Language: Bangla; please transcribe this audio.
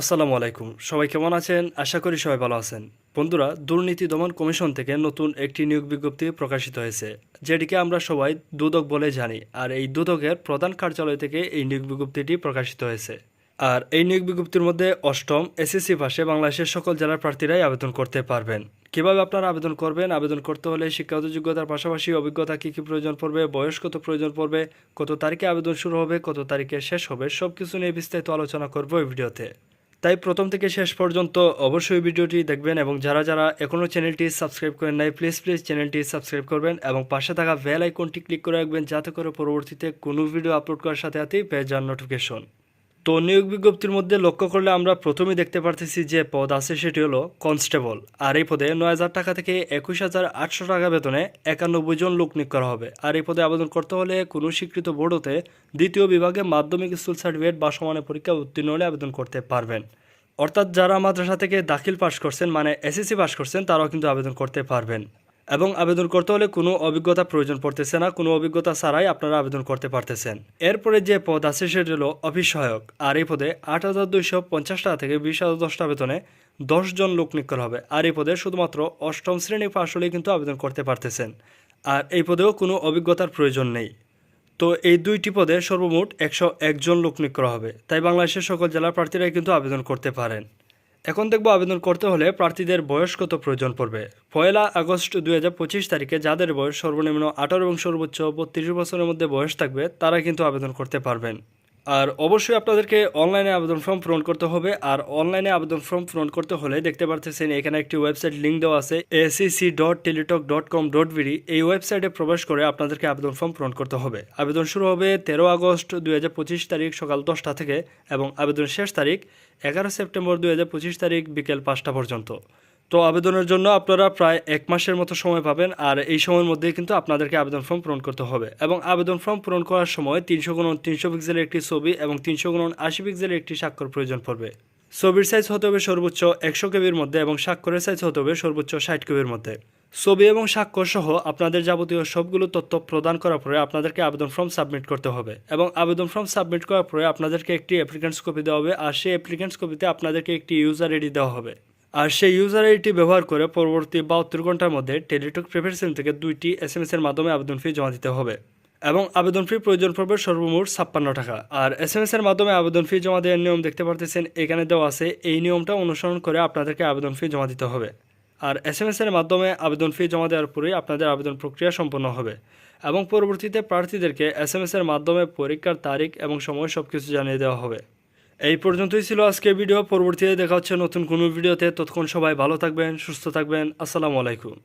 আসসালামু আলাইকুম। সবাই কেমন আছেন? আশা করি সবাই ভালো আছেন। বন্ধুরা, দুর্নীতি দমন কমিশন থেকে নতুন একটি নিয়োগ বিজ্ঞপ্তি প্রকাশিত হয়েছে, যেটিকে আমরা সবাই দুদক বলে জানি, আর এই দুদকের প্রধান কার্যালয় থেকে এই নিয়োগ বিজ্ঞপ্তিটি প্রকাশিত হয়েছে। আর এই নিয়োগ বিজ্ঞপ্তির মধ্যে অষ্টম এসএসসি পাশে বাংলাদেশের সকল জেলার প্রার্থীরাই আবেদন করতে পারবেন। কীভাবে আপনারা আবেদন করবেন? আবেদন করতে হলে শিক্ষাগত যোগ্যতার পাশাপাশি অভিজ্ঞতা কী কী প্রয়োজন পড়বে? বয়স কত প্রয়োজন পড়বে? কত তারিখে আবেদন শুরু হবে? কত তারিখে শেষ হবে? সব কিছু নিয়ে বিস্তারিত আলোচনা করব এই ভিডিওতে। তাই প্রথম থেকে শেষ পর্যন্ত অবশ্যই ভিডিওটি দেখবেন এবং যারা যারা এখনও চ্যানেলটি সাবস্ক্রাইব করেন নাই প্লিজ প্লিজ চ্যানেলটি সাবস্ক্রাইব করবেন এবং পাশে থাকা বেল আইকনটি ক্লিক করে রাখবেন যাতে করে পরবর্তীতে কোনো ভিডিও আপলোড করার সাথে সাথেই পেয়ে যান নোটিফিকেশন তো নিয়োগ বিজ্ঞপ্তির মধ্যে লক্ষ্য করলে আমরা প্রথমেই দেখতে পারতেছি যে পদ আছে সেটি হলো কনস্টেবল। আর এই পদে নয় হাজার টাকা থেকে একুশ হাজার আটশো টাকা বেতনে একানব্বই জন লোক নিয়োগ করা হবে। আর এই পদে আবেদন করতে হলে কোনো স্বীকৃত বোর্ড হতে দ্বিতীয় বিভাগে মাধ্যমিক স্কুল সার্টিফিকেট বা সমানের পরীক্ষা উত্তীর্ণ হলে আবেদন করতে পারবেন। অর্থাৎ যারা মাদ্রাসা থেকে দাখিল পাশ করছেন মানে এসএসসি পাশ করছেন, তারাও কিন্তু আবেদন করতে পারবেন। এবং আবেদন করতে হলে কোনো অভিজ্ঞতা প্রয়োজন পড়তেছে না, কোনো অভিজ্ঞতা ছাড়াই আপনারা আবেদন করতে পারতেছেন। এরপরে যে পদ আছে সেটি হলো অফিস সহায়ক, আর এই পদে আট হাজার দুইশো পঞ্চাশ টাকা থেকে বিশ হাজার দশটা বেতনে দশজন লোক নিয়োগ করা হবে। আর এই পদে শুধুমাত্র অষ্টম শ্রেণি পাশ হলেই কিন্তু আবেদন করতে পারতেছেন। আর এই পদেও কোনো অভিজ্ঞতার প্রয়োজন নেই। তো এই দুইটি পদে সর্বমোট একশো একজন লোক নিয়োগ করা হবে। তাই বাংলাদেশের সকল জেলার প্রার্থীরাই কিন্তু আবেদন করতে পারেন। এখন দেখব আবেদন করতে হলে প্রার্থীদের বয়স কত প্রয়োজন পড়বে। পয়লা আগস্ট দুই হাজার পঁচিশ তারিখে যাদের বয়স সর্বনিম্ন আঠারো এবং সর্বোচ্চ বত্রিশ বছরের মধ্যে বয়স থাকবে, তারা কিন্তু আবেদন করতে পারবেন। আর অবশ্যই আপনাদেরকে অনলাইনে আবেদন ফর্ম পূরণ করতে হবে। আর অনলাইনে আবেদন ফর্ম পূরণ করতে হলে দেখতে পারতেছেন এখানে একটি ওয়েবসাইট লিঙ্ক দেওয়া আছে ACC dot Teletalk dot com dot BD এই ওয়েবসাইটে প্রবেশ করে আপনাদেরকে আবেদন ফর্ম পূরণ করতে হবে। আবেদন শুরু হবে তেরো আগস্ট দু হাজার পঁচিশ তারিখ সকাল দশটা থেকে এবং আবেদনের শেষ তারিখ এগারো সেপ্টেম্বর দু হাজার পঁচিশ তারিখ বিকেল পাঁচটা পর্যন্ত। তো আবেদনের জন্য আপনারা প্রায় এক মাসের মতো সময় পাবেন, আর এই সময়ের মধ্যেই কিন্তু আপনাদেরকে আবেদন ফর্ম পূরণ করতে হবে। এবং আবেদন ফর্ম পূরণ করার সময় তিনশো গুণন তিনশো পিক্সেলের একটি ছবি এবং তিনশো গুণন আশি পিক্সেলের একটি স্বাক্ষর প্রয়োজন পড়বে। ছবির সাইজ হতে হবে সর্বোচ্চ একশো কেবির মধ্যে এবং স্বাক্ষরের সাইজ হতে হবে সর্বোচ্চ ষাট কেবির মধ্যে। ছবি এবং স্বাক্ষর সহ আপনাদের যাবতীয় সবগুলো তথ্য প্রদান করার পরে আপনাদেরকে আবেদন ফর্ম সাবমিট করতে হবে। এবং আবেদন ফর্ম সাবমিট করার পরে আপনাদেরকে একটি অ্যাপ্লিকেন্টস কপি দেওয়া হবে, আর সেই অ্যাপ্লিকেন্টস কপিতে আপনাদেরকে একটি ইউজার আইডি দেওয়া হবে। আর সেই ইউজার আইডি ব্যবহার করে পরবর্তী বাহাত্তর ঘণ্টার মধ্যে টেলিটক প্রিপারেশন থেকে দুইটি এস এম এস এর মাধ্যমে আবেদন ফি জমা দিতে হবে এবং আবেদন ফি প্রয়োজন পড়বে সর্বমোট ছাপ্পান্ন টাকা। আর এস এম এস এর মাধ্যমে আবেদন ফি জমা দেওয়ার নিয়ম দেখতে পারতেছেন, এখানে দেওয়া আছে, এই নিয়মটা অনুসরণ করে আপনাদেরকে আবেদন ফি জমা দিতে হবে। আর এস এম এস এর মাধ্যমে আবেদন ফি জমা দেওয়ার পরেই আপনাদের আবেদন প্রক্রিয়া সম্পন্ন হবে এবং পরবর্তীতে প্রার্থীদেরকে এস এম এস এর মাধ্যমে পরীক্ষার তারিখ এবং সময় সব কিছু জানিয়ে দেওয়া হবে। এই পর্যন্তই ছিল আজকে ভিডিও। পরবর্তীতে দেখা হচ্ছে নতুন কোনো ভিডিওতে। ততক্ষণ সবাই ভালো থাকবেন, সুস্থ থাকবেন। আসসালামু আলাইকুম।